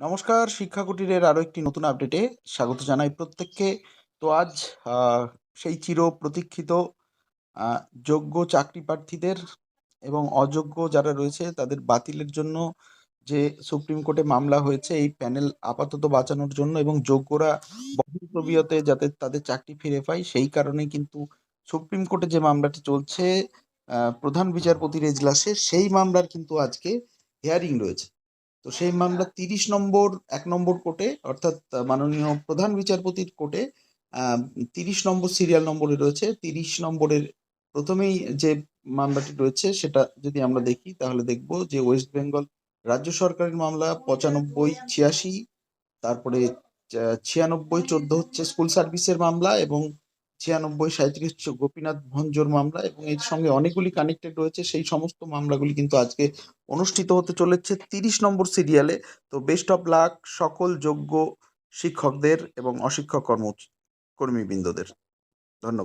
নমস্কার শিক্ষা কুটিরের আরও একটি নতুন আপডেটে স্বাগত জানাই প্রত্যেককে। তো আজ সেই চির প্রতীক্ষিত যোগ্য চাকরি প্রার্থীদের এবং অযোগ্য যারা রয়েছে তাদের বাতিলের জন্য যে সুপ্রিম কোর্টে মামলা হয়েছে, এই প্যানেল আপাতত বাঁচানোর জন্য এবং যোগ্যরা বহির্প্রবিয়তে যাতে তাদের চাকরি ফিরে পায়, সেই কারণে কিন্তু সুপ্রিম কোর্টে যে মামলাটি চলছে প্রধান বিচারপতির এজলাসে সেই মামলার কিন্তু আজকে হিয়ারিং রয়েছে। তো সেই মামলা তিরিশ নম্বর এক নম্বর কোর্টে অর্থাৎ মাননীয় প্রধান বিচারপতির কোর্টে তিরিশ নম্বর সিরিয়াল নম্বরে রয়েছে। তিরিশ নম্বরের প্রথমেই যে মামলাটি রয়েছে সেটা যদি আমরা দেখি তাহলে দেখব যে ওয়েস্ট বেঙ্গল রাজ্য সরকারের মামলা পঁচানব্বই ছিয়াশি তারপরে ছিয়ানব্বই চোদ্দ হচ্ছে স্কুল সার্ভিসের মামলা এবং ছিয়ানব্বই সাঁত্রিশ গোপীনাথ ভঞ্জর মামলা এবং এর সঙ্গে অনেকগুলি কানেক্টেড রয়েছে। সেই সমস্ত মামলাগুলি কিন্তু আজকে অনুষ্ঠিত হতে চলেছে তিরিশ নম্বর সিরিয়ালে তো বেস্ট অফ লাক সকল যোগ্য শিক্ষকদের এবং অশিক্ষক কর্ম কর্মীবৃন্দদের ধন্যবাদ।